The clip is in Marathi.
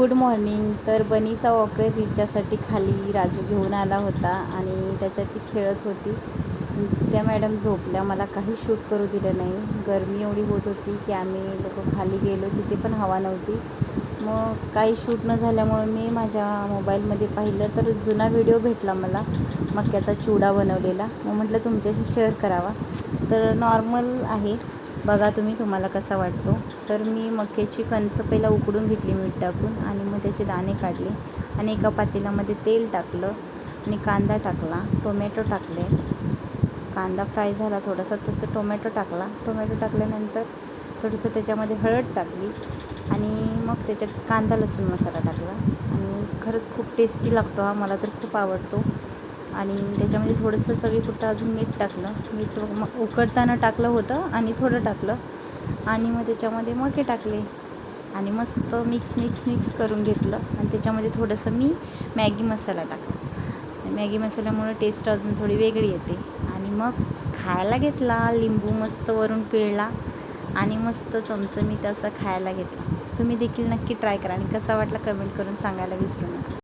Good morning. तर बनीचा वॉकर हिच्यासाठी खाली राजू घेऊन आला होता आणि त्याच्यात ती खेळत होती. त्या मॅडम झोपल्या. मला काही शूट करू दिलं नाही. गरमी एवढी होत होती की आम्ही लोक खाली गेलो. तिथे पण हवा नव्हती. मग काही शूट न झाल्यामुळे मी माझ्या मोबाईलमध्ये पाहिलं तर जुना व्हिडिओ भेटला मला. मक्याचा चिवडा बनवलेला. मग म्हटलं तुमच्याशी शेअर करावा. तर नॉर्मल आहे. बघा तुम्ही तुम्हाला कसा वाटतो? तर मी मक्याची कणसं पहिला उकडून घेतली मीठ टाकून आणि मग त्याचे दाणे काढले आणि एका पातेल्यामध्ये तेल टाकलं आणि कांदा टाकला टोमॅटो टाकले. कांदा फ्राय झाला थोडासा तसं टोमॅटो टाकला. टोमॅटो टाकल्यानंतर थोडंसं त्याच्यामध्ये हळद टाकली आणि मग त्याच्यात कांदा लसूण मसाला टाकला. आणि खरंच खूप टेस्टी लागतो हा मला तर खूप आवडतो. आणि त्याच्यामध्ये थोडंसं चवीपुरतं अजून मीठ टाकलं. मीठ मग उकडताना टाकलं होतं आणि थोडं टाकलं. आणि मग त्याच्यामध्ये मके टाकले. आणि मस्त मिक्स मिक्स मिक्स करून घेतलं. आणि त्याच्यामध्ये थोडंसं मी मॅगी मसाला टाकला. मॅगी मसाल्यामुळे टेस्ट अजून थोडी वेगळी येते. आणि मग खायला घेतला. लिंबू मस्त वरून पिळला. आणि मस्त चमचमीत असं खायला घेतला. तुम्ही देखील नक्की ट्राय करा. आणि कसा वाटला कमेंट करून सांगायला विसरू नका.